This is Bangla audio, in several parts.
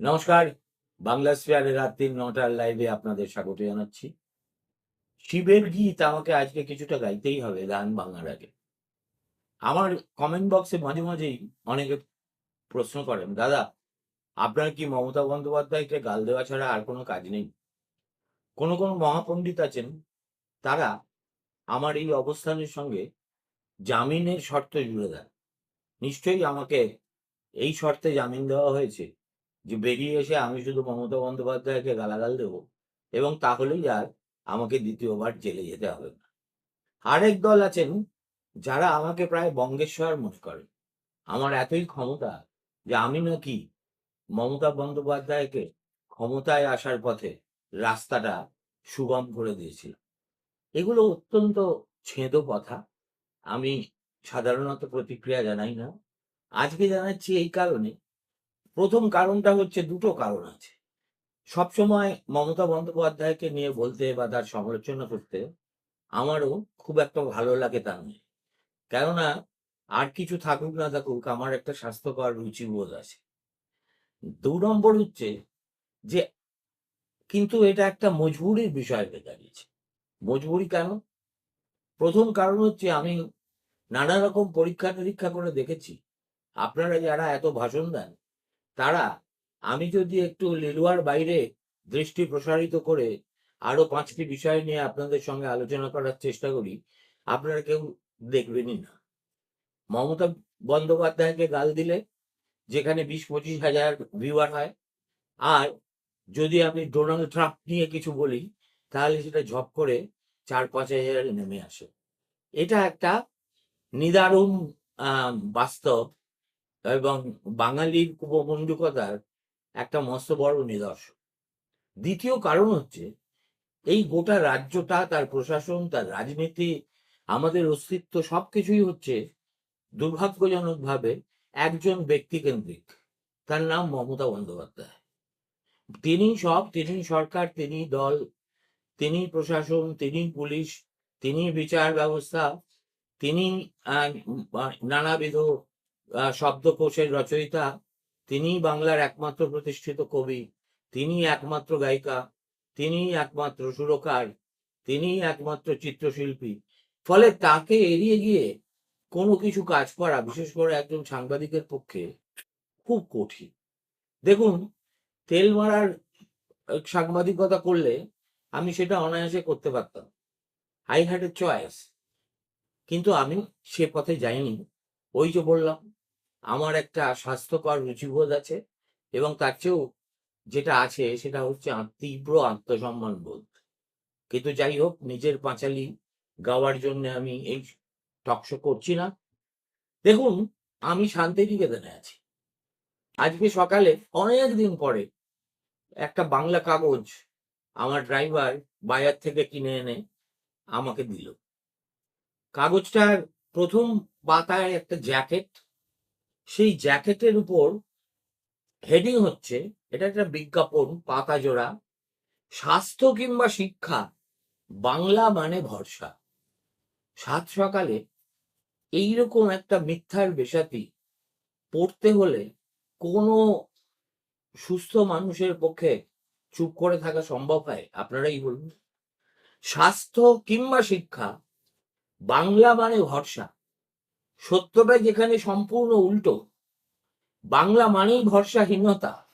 নমস্কার, বাংলা স্পেয়ারের রাত্রি নটার লাইভে আপনাদের স্বাগত জানাচ্ছি। শিবের গীত আমাকে আজকে কিছুটা গাইতেই হবে গান ভাঙার আগে। আমার কমেন্ট বক্সে মাঝে মাঝেই অনেকে প্রশ্ন করেন, দাদা আপনার কি মমতা বন্দ্যোপাধ্যায়কে গাল দেওয়া ছাড়া আর কোনো কাজ নেই? কোনো কোনো মহাপণ্ডিত আছেন, তারা আমার এই অবস্থানের সঙ্গে জামিনের শর্ত জুড়ে দেন। নিশ্চয়ই আমাকে এই শর্তে জামিন দেওয়া হয়েছে যে বেরিয়ে এসে আমি শুধু মমতা বন্দ্যোপাধ্যায়কে গালাগাল দেবো এবং তাহলেই আর আমাকে দ্বিতীয়বার জেলে যেতে হবে। না আরেক দল আছেন যারা আমাকে প্রায় বঙ্গেশ্বর মনে করে আমার এতই ক্ষমতা যে আমি নাকি মমতা বন্দ্যোপাধ্যায়কে ক্ষমতায় আসার পথে রাস্তাটা সুগম করে দিয়েছিল। এগুলো অত্যন্ত ছেঁদো কথা। আমি সাধারণত প্রতিক্রিয়া জানাই না। আজকে জানাচ্ছি এই কারণে। প্রথম কারণটা হচ্ছে দুটো কারণ আছে। সবসময় মমতা বন্দ্যোপাধ্যায়কে নিয়ে বলতে বা তার সমালোচনা করতে আমারও খুব একটা ভালো লাগে তা নয়। কেননা আর কিছু থাকুক না থাকুক, আমার একটা স্বাস্থ্যকর রুচিবোধ আছে। দু নম্বর হচ্ছে যে কিন্তু এটা একটা মজবুরির বিষয় হয়ে দাঁড়িয়েছে। মজবুরি কেন? প্রথম কারণ হচ্ছে আমি নানা রকম পরীক্ষা নিরীক্ষা করে দেখেছি। আপনারা যারা এত ভাষণ দেন, তারা আমি যদি একটু লিলুয়ার বাইরে দৃষ্টি প্রসারিত করে আরও পাঁচটি বিষয় নিয়ে আপনাদের সঙ্গে আলোচনা করার চেষ্টা করি, আপনারা কেউ দেখবেনই না। মমতা বন্দ্যোপাধ্যায়কে গাল দিলে যেখানে বিশ পঁচিশ হাজার ভিউয়ার হয়। আর যদি আমি ডোনাল্ড ট্রাম্প নিয়ে কিছু বলি, তাহলে সেটা ঝপ করে চার পাঁচ হাজারে নেমে আসে। এটা একটা নিদারুণ বাস্তব এবং বাঙালির উপমণ্ডুকতার একটা মস্ত বড় নিদর্শন। দ্বিতীয় কারণ হচ্ছে, এই গোটা রাজ্যটা, তার প্রশাসন, তার রাজনীতি, আমাদের অস্তিত্ব সবকিছুই হচ্ছে দুর্ভাগ্যজনকভাবে একজন ব্যক্তিকেন্দ্রিক। তার নাম মমতা বন্দ্যোপাধ্যায়। তিনি সব, তিনি সরকার, তিনি দল, তিনি প্রশাসন, তিনি পুলিশ, তিনি বিচার ব্যবস্থা, তিনি নানাবিধ শব্দকোষের রচয়িতা, তিনি বাংলার একমাত্র প্রতিষ্ঠিত কবি, তিনি একমাত্র গায়িকা, তিনি একমাত্র সুরকার, তিনি একমাত্র চিত্রশিল্পী। ফলে তাকে এড়িয়ে গিয়ে কোনো কিছু কাজ করা, বিশেষ করে একজন সাংবাদিকের পক্ষে, খুব কঠিন। দেখুন, তেল মারার সাংবাদিকতা করলে আমি সেটা অনায়াসে করতে পারতাম। আই হ্যাড এ চয়েস কিন্তু আমি সে পথে যাইনি। ওই যে বললাম, আমার একটা স্বাস্থ্যকর রুচিবোধ আছে এবং তার চেয়েও যেটা আছে সেটা হচ্ছে তীব্র আত্মসম্মান বোধ কিন্তু যাই হোক, নিজের পাঁচালি গাওয়ার জন্য আমি এই টকশো করছি না। দেখুন, আমি শান্তিনিকেতনে আছি। আজকে সকালে অনেক দিন পরে একটা বাংলা কাগজ আমার ড্রাইভার বাজার থেকে কিনে এনে আমাকে দিল। কাগজটার প্রথম পাতায় একটা জ্যাকেট। সেই জ্যাকেটের উপর হেডিং হচ্ছে, এটা একটা বিজ্ঞাপন, পাতা জোড়া, স্বাস্থ্য কিংবা শিক্ষা, বাংলা মানে ভরসা। সাত সকালে এইরকম একটা মিথ্যার বেসাতি পড়তে হলে কোনো সুস্থ মানুষের পক্ষে চুপ করে থাকা সম্ভব হয়? আপনারাই বলুন। স্বাস্থ্য কিংবা শিক্ষা, বাংলা মানে ভরসা। সত্যটা যেখানে সম্পূর্ণ উল্টো, বাংলা মানেই ভরসাহীনতা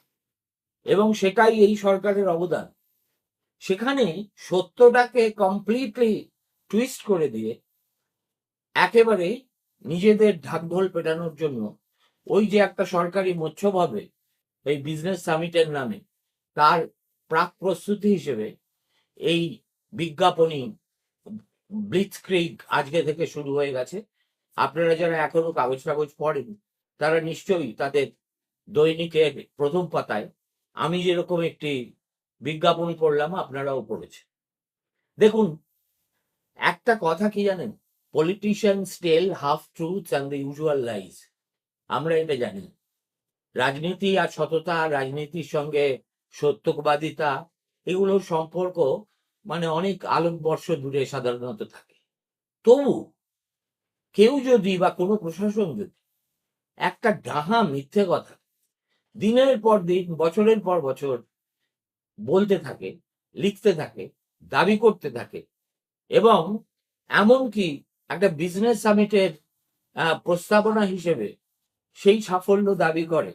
এবং সেটাই এই সরকারের অবদান। সেখানে সত্যটাকে কমপ্লিটলি টুইস্ট করে দিয়ে একেবারে নিজেদের ঢাকঢোল পেটানোর জন্য ওই যে একটা সরকারি মৎস্য হবে এই বিজনেস সামিটের নামে তার প্রাক প্রস্তুতি হিসেবে এই বিজ্ঞাপনী ব্লিথক্রিগ আজকে থেকে শুরু হয়ে গেছে। আপনারা যারা এখনও কাগজ কাগজ পড়েন তারা নিশ্চয়ই তাদের দৈনিকের প্রথম পাতায় আমি যেরকম একটি বিজ্ঞাপন পড়লাম, আপনারাও পড়েছেন। দেখুন, একটা কথা কি জানেন? Politicians tell half truth and the usual lies আমরা এটা জানি। রাজনীতি আর সততা, রাজনীতির সঙ্গে সত্যবাদিতা, এগুলোর সম্পর্ক মানে অনেক আলোকবর্ষ দূরে সাধারণত থাকে। তবু কেউ যদি বা কোনো প্রশাসন যদি একটা ডাহা মিথ্যে কথা দিনের পর দিন, বছরের পর বছর বলতে থাকে, লিখতে থাকে, দাবি করতে থাকে এবং এমনকি একটা বিজনেস সামিটের প্রস্তাবনা হিসেবে সেই সাফল্য দাবি করে।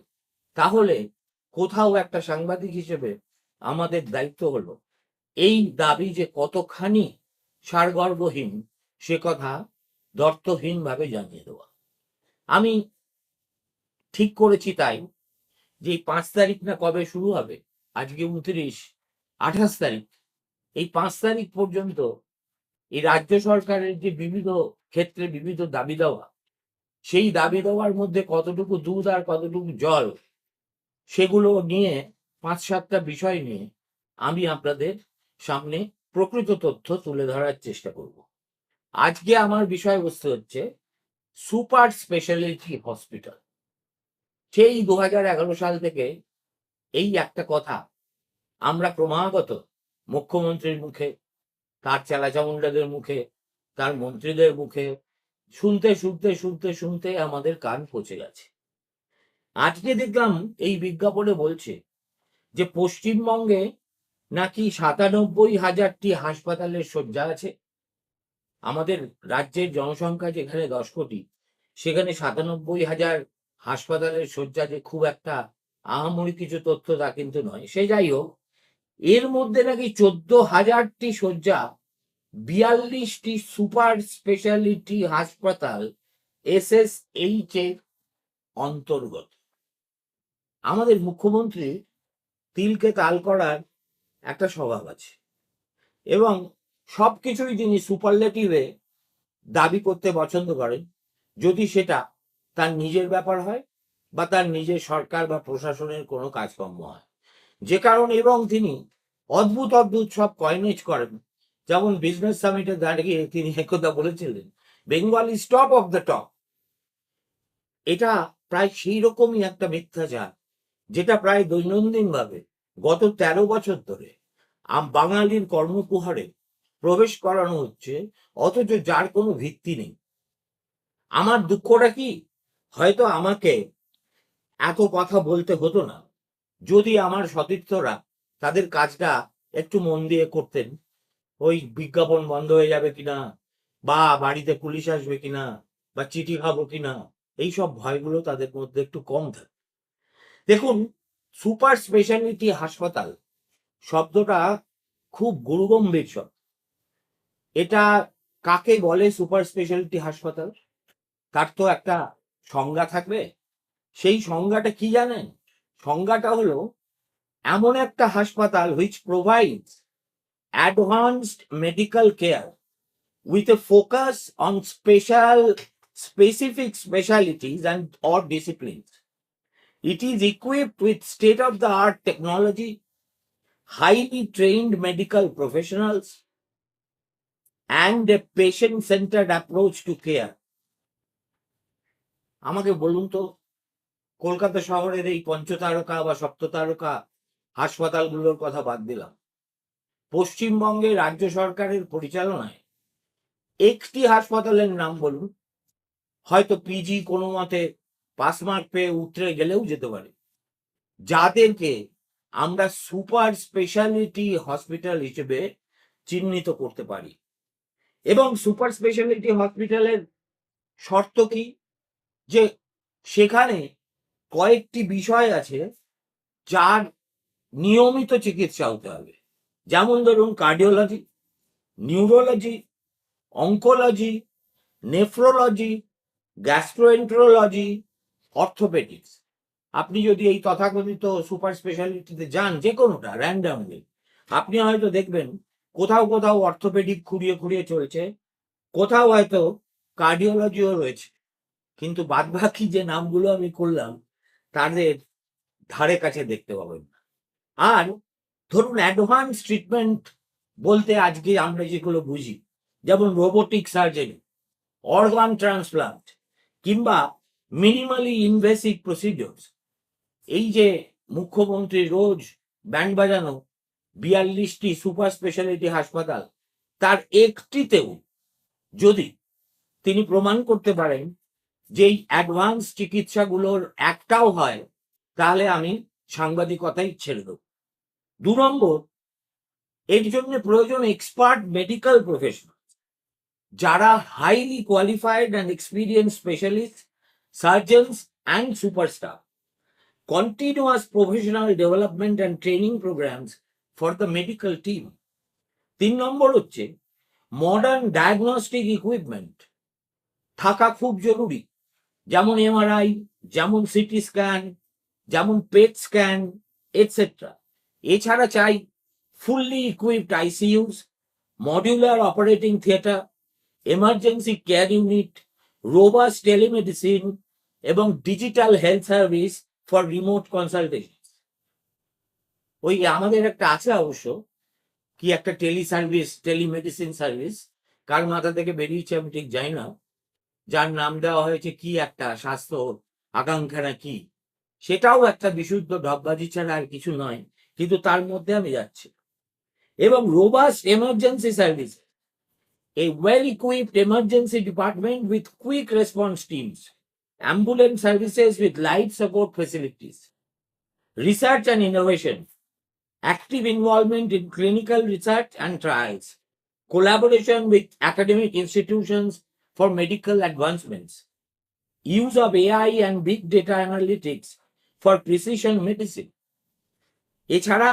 তাহলে কোথাও একটা সাংবাদিক হিসেবে আমাদের দায়িত্ব হলো এই দাবি যে কতখানি সারগর্বহীন, সে কথা দর্থহীনভাবে জানিয়ে দেওয়া। আমি ঠিক করেছি তাই যে পাঁচ তারিখ না কবে শুরু হবে? আজকে উনত্রিশ, আঠাশ তারিখ। এই পাঁচ তারিখ পর্যন্ত এই রাজ্য সরকারের যে বিবিধ ক্ষেত্রে বিবিধ দাবি দেওয়া, সেই দাবি দেওয়ার মধ্যে কতটুকু দুধ আর কতটুকু জল, সেগুলো নিয়ে পাঁচ সাতটা বিষয় নিয়ে আমি আপনাদের সামনে প্রকৃত তথ্য তুলে ধরার চেষ্টা করব। আজকে আমার বিষয়বস্তু হচ্ছে সুপার স্পেশালিটি হসপিটাল। সেই দু হাজার এগারো সাল থেকে এই একটা কথা আমরা ক্রমাগত মুখ্যমন্ত্রীর মুখে তার চালাচামুন্ডাদের মুখে, তার মন্ত্রীদের মুখে, শুনতে শুনতে শুনতে শুনতে আমাদের কান পচে গেছে। আজকে দেখলাম এই বিজ্ঞাপনে বলছে যে পশ্চিমবঙ্গে নাকি সাতানব্বই হাজারটি হাসপাতালের শয্যা আছে। আমাদের রাজ্যের জনসংখ্যা যেখানে দশ কোটি, সেখানে সাতানব্বই হাজার হাসপাতালের শয্যা যে খুব একটা আহামরি কিছু তথ্য তা কিন্তু নয়। সে যাই হোক এর মধ্যে নাকি চোদ্দ হাজারটি শয্যা, বিয়াল্লিশটি সুপার স্পেশালিটি হাসপাতাল এস এস এইচ এর অন্তর্গত। আমাদের মুখ্যমন্ত্রী তিলকে তাল করার একটা স্বভাব আছে এবং সবকিছুই তিনি সুপারলেটিভে দাবি করতে পছন্দ করেন। যদি সেটা তার নিজের ব্যাপার হয় বা তার নিজের সরকার বা প্রশাসনের কোনো কাজকর্ম হয়। যে কারণে এবং তিনি অদ্ভুত অদ্ভুত সব কয়নেজ করেন। যেমন বিজনেস সামিটে দাঁড়িয়ে তিনি একথা বলেছিলেন Bengal is top of the top এটা প্রায় সেই রকমই একটা মিথ্যা মিথ্যাচার, যেটা প্রায় দৈনন্দিন ভাবে গত তেরো বছর ধরে বাঙালির কর্মকুহারে প্রবেশ করানো হচ্ছে, অথচ যার কোনো ভিত্তি নেই। আমার দুঃখটা কি? হয়তো আমাকে এত কথা বলতে হতো না। যদি আমার সতীর্থরা তাদের কাজটা একটু মন দিয়ে করতেন। ওই বিজ্ঞাপন বন্ধ হয়ে যাবে কিনা? বা বাড়িতে পুলিশ আসবে কিনা? বা চিঠি খাব কিনা? এইসব ভয়গুলো তাদের মধ্যে একটু কম থাকে। দেখুন, সুপার স্পেশালিটি হাসপাতাল শব্দটা খুব গুরুগম্ভীর শব্দ। এটা কাকে বলে সুপার স্পেশালিটি হাসপাতাল? তার তো একটা সংজ্ঞা থাকবে। সেই সংজ্ঞাটা কি জানেন? সংজ্ঞাটা হলো এমন একটা হাসপাতাল which provide advanced medical care with a focus on special specific specialities and or discipline it is equipped with state of the art technology highly trained medical professionals and a patient centred approach to care আমাকে বলুন তো, কলকাতা শহরের এই পঞ্চতারকা বা সপ্ততারকা হাসপাতালগুলোর কথা বাদ দিলাম। পশ্চিমবঙ্গে রাজ্য সরকারের পরিচালনায় একটি হাসপাতালের নাম বলুন, হয়তো পিজি কোনো মতে পাস মার্ক পেয়ে উতরে গেলেও যেতে পারে। যাদেরকে আমরা সুপার স্পেশালিটি হসপিটাল হিসেবে চিহ্নিত করতে পারি। এবং সুপার স্পেশালিটি হসপিটালের শর্ত কি? যে সেখানে কয়েকটি বিষয় আছে যার নিয়মিত চিকিৎসা হতে হবে। যেমন ধরুন cardiology neurology oncology nephrology gastroenterology orthopaedics আপনি যদি এই তথাকথিত সুপার স্পেশালিটিতে যান যে কোনোটা র্যান্ডামলি আপনি হয়তো দেখবেন কোথাও কোথাও অর্থোপেডিক খুঁড়িয়ে খুঁড়িয়ে চলছে, কোথাও হয়তো কার্ডিওলজিও রয়েছে। কিন্তু বাদবাকি যে নামগুলো আমি করলাম, তাদের ধারে কাছে দেখতে পাবেন। আর ধরুন অ্যাডভান্স ট্রিটমেন্ট বলতে আজকে আমরা যেগুলো বুঝি, যেমন রোবোটিক সার্জারি অর্গান ট্রান্সপ্লান্ট কিংবা মিনিমালি ইনভেসিভ প্রসিডিওরস এই যে মুখ্যমন্ত্রী রোজ ব্যান্ড বাজানো বিয়াল্লিশটি সুপার স্পেশালিটি হাসপাতাল, তার একটিতেও যদি তিনি প্রমাণ করতে পারেন যে এই অ্যাডভান্স চিকিৎসাগুলোর একটাও হয়, তাহলে আমি সাংবাদিকতাই ছেড়ে দেব। দু নম্বর, এর জন্য প্রয়োজন এক্সপার্ট মেডিকেল প্রফেশনাল যারা highly qualified and experience specialist surgeons and superstar continuous professional development and training programs for the medical team তিন নম্বর হচ্ছে মডার্ন ডায়াগনস্টিক ইকুইপমেন্ট থাকা খুব জরুরি, যেমন এমআরআই যেমন সিটি স্ক্যান যেমন পেট স্ক্যান এটসেট্রা এছাড়া চাই fully equipped ICUs modular operating theatre emergency care unit robust telemedicine এবং digital health service for remote consultation ওই আমাদের একটা আছে অবশ্য, কি একটা টেলি সার্ভিস টেলিমেডিসিন সার্ভিস কার মাথা থেকে বেরিয়েছে, আমি ঠিক জানি না। যার নাম দেওয়া হয়েছে কি একটা স্বাস্থ্য আকাঙ্ক্ষা না কি? সেটাও একটা বিশুদ্ধ ডববাজি ছাড়া আর কিছু নয়, কিন্তু তার মধ্যে আমি যাচ্ছি। এবং রোবাস এমার্জেন্সি সার্ভিস এই well equipped emergency department with quick response teams ambulance services with life support facilities research and innovation active involvement in clinical research and trials collaboration with academic institutions for medical advancements use of AI and big data analytics for precision medicine এছাড়া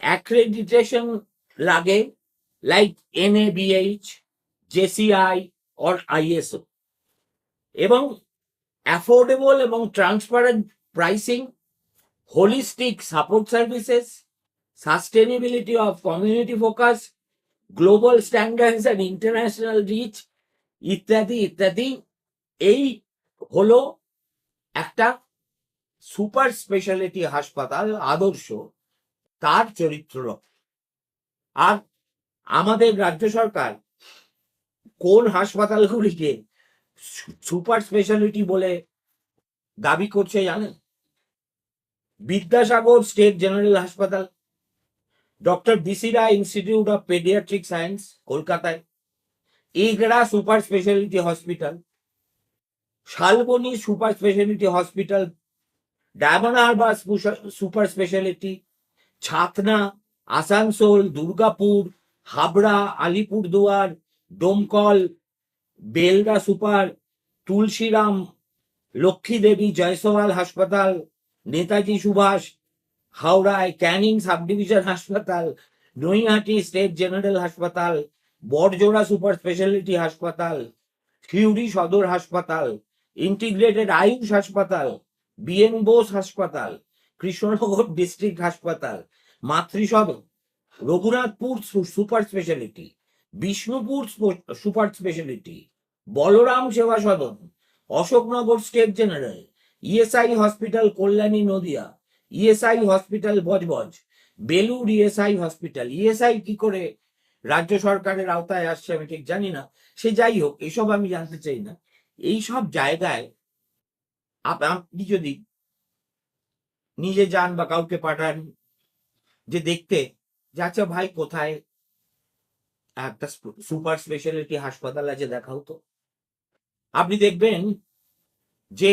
অ্যাক্রেডিটেশন লাগে like NABH, JCI or ISO এবং অ্যাফোর্ডেবল এবং transparent pricing holistic support services sustainability of community focus global standards and international reach ইত্যাদি ইত্যাদি। এই হলো একটা সুপার স্পেশালিটি হাসপাতাল আদর্শ, তার চরিত্র। আর আমাদের রাজ্য সরকার কোন হাসপাতালগুলিকে সুপার স্পেশালিটি বলে দাবি করছে জানেন? বিদ্যাসাগর স্টেট জেনারেল হাসপাতাল, doctor BC Roy institute of paediatric science, কলকাতায়। Egra super speciality hospital, Salboni super speciality hospital diamond Harbour super speciality Chhatna Asansol Durgapur Habra Alipurduar Domkal Belda super Tulsiram Lakshmi Devi Jaiswal হাসপাতাল নেতাজি সুভাষ হাওড়ায় ক্যানিং সাব ডিভিশন হাসপাতাল নৈহাটি স্টেট জেনারেল হাসপাতাল বড়জোড়া সুপার স্পেশালিটি হাসপাতাল সিউড়ি সদর হাসপাতাল ইন্টিগ্রেটেড আয়ুষ হাসপাতাল বিএন বোস হাসপাতাল, কৃষ্ণনগর ডিস্ট্রিক্ট হাসপাতাল, মাতৃসদন, Raghunathpur super speciality, Bishnupur super speciality, Balaram Seva Sadan, Ashoknagar state general, ESI hospital Kalyani Nadia, ESI hospital Budge Budge Belur ESI hospital. ESI কি করে রাজ্য সরকারের আওতায় আসছে আমি ঠিক জানি না। সে যাই হোক, এসব আমি জানতে চাই না। এই সব জায়গায় আপনি যদি নিজে যান বা কাউকে পাঠান যে দেখতে যে আচ্ছা ভাই, কোথায়? একটা সুপার স্পেশালিটি হাসপাতাল আছে, দেখাও তো। আপনি দেখবেন যে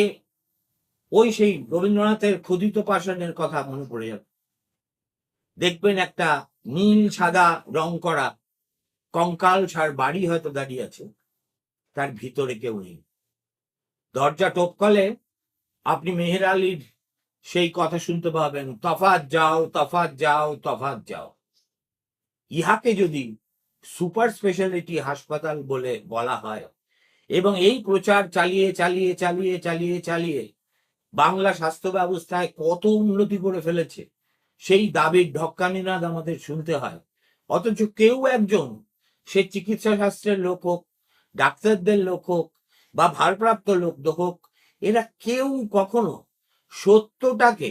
ওই সেই রবীন্দ্রনাথের ক্ষুদিত পাষাণের কথা মনে পড়ে যাবে। দেখবেন একটা নীল সাদা রং করা কঙ্কাল ছাড় বাড়ি হয়তো দাঁড়িয়ে আছে, তার ভিতরে কেউ নেই। দরজা টপকালে আপনি মেহের আলীর সেই কথা শুনতে পাবেন তফাত যাও তফাত যাও তফাত যাও। ইহাকে যদি সুপার স্পেশালিটি হাসপাতাল বলে বলা হয়, এবং এই প্রচার চালিয়ে চালিয়ে চালিয়ে চালিয়ে চালিয়ে বাংলা স্বাস্থ্য ব্যবস্থায় কত উন্নতি করে ফেলেছে, সেই দাবির ঢক্কানিনাদ আমাদের শুনতে হয়। অথচ কেউ একজন সে চিকিৎসা শাস্ত্রের লোক হোক, ডাক্তারদের লোক হোক, বা ভারপ্রাপ্ত লোক হোক এরা কেউ কখনো সত্যটাকে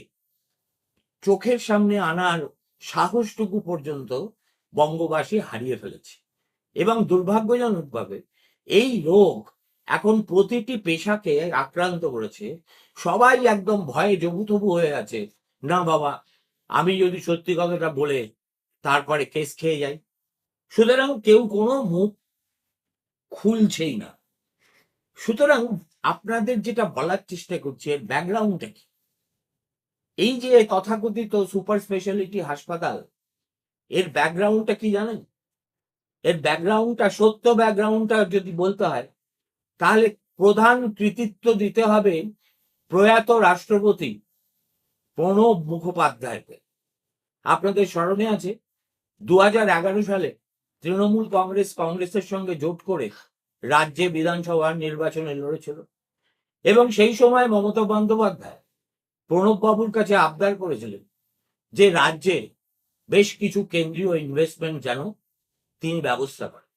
চোখের সামনে আনার সাহসটুকু পর্যন্ত বঙ্গবাসী হারিয়ে ফেলেছে। এবং দুর্ভাগ্যজনকভাবে এই রোগ এখন প্রতিটি পেশাকে আক্রান্ত করেছে। সবাই একদম ভয়ে জবুতবু হয়ে আছে, না বাবা, আমি যদি সত্যি কথাটা বলে তারপরে কেস খেয়ে যাই। সুতরাং কেউ কোনো মুখ খুলছেই না। সুতরাং আপনাদের যেটা বলার চেষ্টা করছি, এর ব্যাকগ্রাউন্ডটা কি? এই যে তথাকথিত সুপার স্পেশালিটি হাসপাতাল, এর ব্যাকগ্রাউন্ডটা কি জানেন? এর ব্যাকগ্রাউন্ডটা সত্য ব্যাকগ্রাউন্ডটা যদি বলতে হয়, তাহলে প্রধান কৃতিত্ব দিতে হবে প্রয়াত রাষ্ট্রপতি প্রণব মুখোপাধ্যায়কে। আপনাদের স্মরণে আছে? দু হাজার এগারো সালে তৃণমূল কংগ্রেস, কংগ্রেসের সঙ্গে জোট করে রাজ্যে বিধানসভার নির্বাচনে লড়েছিল। এবং সেই সময় মমতা বন্দ্যোপাধ্যায় প্রণব বাবুর কাছে আবদার করেছিলেন যে রাজ্যে বেশ কিছু কেন্দ্রীয় ইনভেস্টমেন্ট যেন তিনি ব্যবস্থা করেন।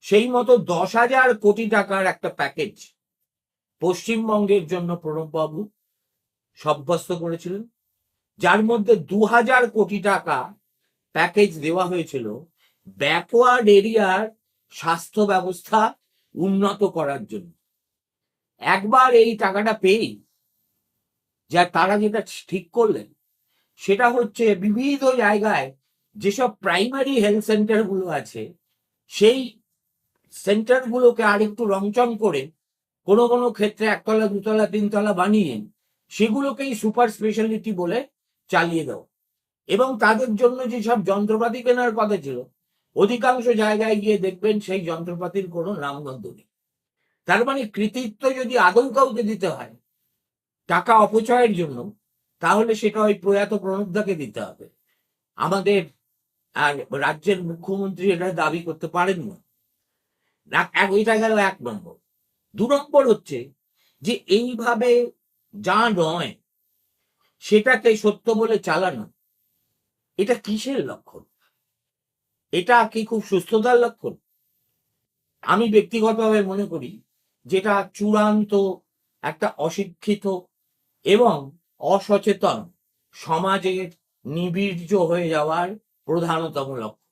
সেই মতো দশ হাজার কোটি টাকার একটা প্যাকেজ পশ্চিমবঙ্গের জন্য প্রণববাবু সাব্যস্ত করেছিলেন, যার মধ্যে দু হাজার কোটি টাকা প্যাকেজ দেওয়া হয়েছিল ব্যাকওয়ার্ড এরিয়ার স্বাস্থ্য ব্যবস্থা উন্নত করার জন্য। একবার এই টাকাটা পেয়েই যা তারা যেটা ঠিক করলেন, সেটা হচ্ছে বিবিধ জায়গায় যেসব প্রাইমারি হেলথ সেন্টারগুলো আছে, সেই সেন্টার গুলোকে আরেকটু রংচং করে কোনো কোনো ক্ষেত্রে একতলা, দুতলা, তিনতলা বানিয়ে সেগুলোকেই সুপার স্পেশালিটি বলে চালিয়ে দাও এবং তাদের জন্য যেসব যন্ত্রপাতি কেনার কথা ছিল অধিকাংশ জায়গায় গিয়ে দেখবেন সেই যন্ত্রপাতির কোনো নামগন্ধ নেই। তার মানে কৃতিত্ব যদি আদৌ কাউকে দিতে হয়, টাকা অপচয়ের জন্য, তাহলে সেটা ওই প্রয়াত প্রণবদাকে দিতে হবে। আমাদের আর রাজ্যের মুখ্যমন্ত্রী এটা দাবি করতে পারেন না। ওইটা গেল এক নম্বর। দু নম্বর হচ্ছে যে এইভাবে যা নয়, সেটাকে সত্য বলে চালানো, এটা কিসের লক্ষণ? এটা কি খুব সুস্থতার লক্ষণ? আমি ব্যক্তিগতভাবে মনে করি যেটা চূড়ান্ত একটা অশিক্ষিত এবং অসচেতন সমাজের নিবীর্য হয়ে যাওয়ার প্রধানতম লক্ষ্য।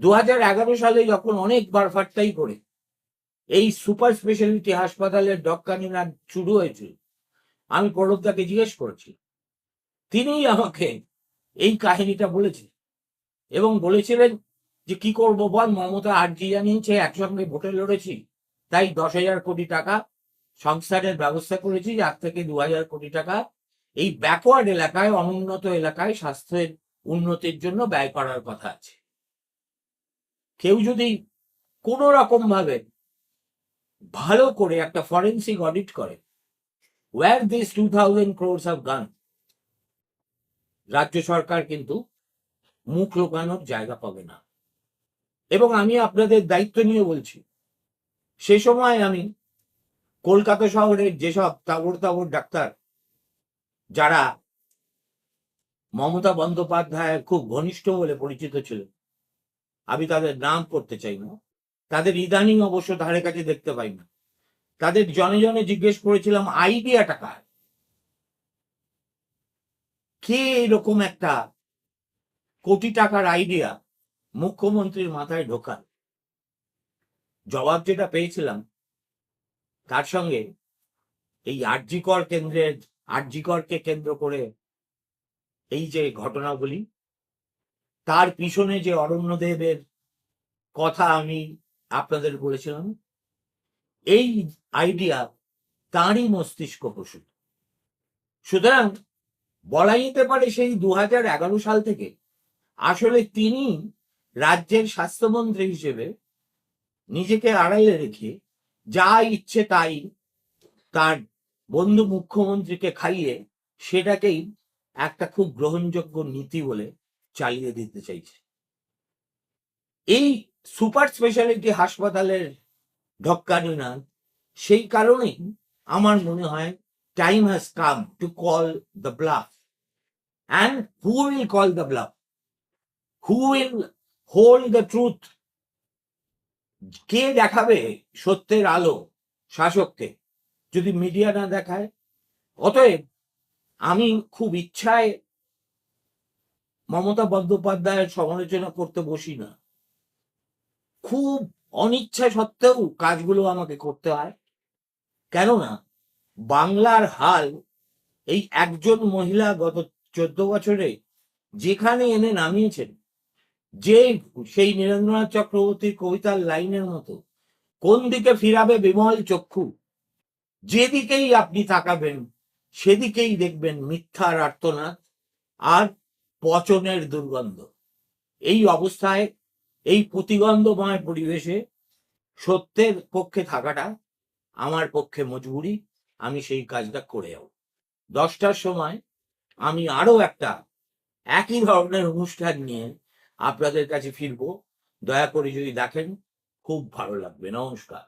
দু হাজার এগারো সালে যখন অনেক বারফাট্টাই করে এই সুপার স্পেশালিটি হাসপাতালের ডক্কানি না শুরু হয়েছিল। আমি প্রণবদাকে জিজ্ঞেস করেছি, তিনিই আমাকে এই কাহিনীটা বলেছিলেন। এবং বলেছিলেন যে কি করব বল? মমতা আর্জি জানিয়েছে? একসঙ্গে ভোটে লড়েছি। তাই দশ হাজার কোটি টাকা সংস্থানের ব্যবস্থা করেছি। যার থেকে দু হাজার কোটি টাকা এই ব্যাকওয়ার্ড এলাকায়, অনুন্নত এলাকায় স্বাস্থ্যের উন্নতির জন্য ব্যয় করার কথা আছে। কেউ যদি কোন রকম ভাবে ভালো করে একটা ফরেন্সিক অডিট করে war this two thousand crores of gun রাজ্য সরকার কিন্তু মুখ লোকানোর জায়গা পাবে না। এবং আমি আপনাদের দায়িত্ব নিয়ে বলছি, সে সময় আমি কলকাতা শহরের যেসব তাবর তাবর ডাক্তার, যারা মমতা বন্দ্যোপাধ্যায়ের খুব ঘনিষ্ঠ বলে পরিচিত ছিলেন, আমি তাদের নাম করতে চাই না। তাদের ইদানিং অবশ্য ধারে কাছে দেখতে পাই না। তাদের জনে জনে জিজ্ঞেস করেছিলাম, আইডিয়াটা কার? কে এরকম একটা কোটি টাকার আইডিয়া মুখ্যমন্ত্রীর মাথায় ঢোকাল। জবাব যেটা পেয়েছিলাম, তার সঙ্গে এই আরজিকর কেন্দ্রের, আরজিকরকে কেন্দ্র করে এই যে ঘটনাগুলি, তার পিছনে যে অরণ্যদেবের কথা আমি আপনাদের বলেছিলাম, এই আইডিয়া তাঁরই মস্তিষ্ক প্রসূত। সুতরাং বলা যেতে পারে সেই দু হাজার এগারো সাল থেকে আসলে তিনি রাজ্যের স্বাস্থ্যমন্ত্রী হিসেবে নিজেকে আড়াইলে রেখে যা ইচ্ছে তাই তার বন্ধু মুখ্যমন্ত্রীকে খাইয়ে সেটাকেই একটা খুব গ্রহণযোগ্য নীতি বলে চালিয়ে দিতে চাইছে। এই সুপার স্পেশালিটি হাসপাতালের ঢক্কানি না সেই কারণেই আমার মনে হয় time has come to call the bluff and who will call the bluff who will hold the truth কে দেখাবে সত্যের আলো শাসককে? যদি মিডিয়া না দেখায়? অতএব আমি খুব ইচ্ছায় মমতা বন্দ্যোপাধ্যায়ের সমালোচনা করতে বসি না। খুব অনিচ্ছা সত্ত্বেও কাজগুলো আমাকে করতে হয়। কেননা বাংলার হাল এই একজন মহিলা গত চোদ্দ বছরে যেখানে এনে নামিয়েছেন যে সেই নীরেন্দ্রনাথ চক্রবর্তীর কবিতার লাইনের মতো, কোন দিকে ফিরাবে বিমল চক্ষু? যেদিকেই আপনি তাকাবেন, সেদিকেই দেখবেন মিথ্যার আর্তনাদ আর পচনের দুর্গন্ধ। এই অবস্থায়, এই প্রতিগন্ধময় পরিবেশে সত্যের পক্ষে থাকাটা আমার পক্ষে মজবুরি আমি সেই কাজটা করে যাব। দশটার সময় আমি আরও একটা একই ধরনের অনুষ্ঠান নিয়ে আপনাদের কাছে ফিরবো। দয়া করে যদি দেখেন খুব ভালো লাগবে। নমস্কার।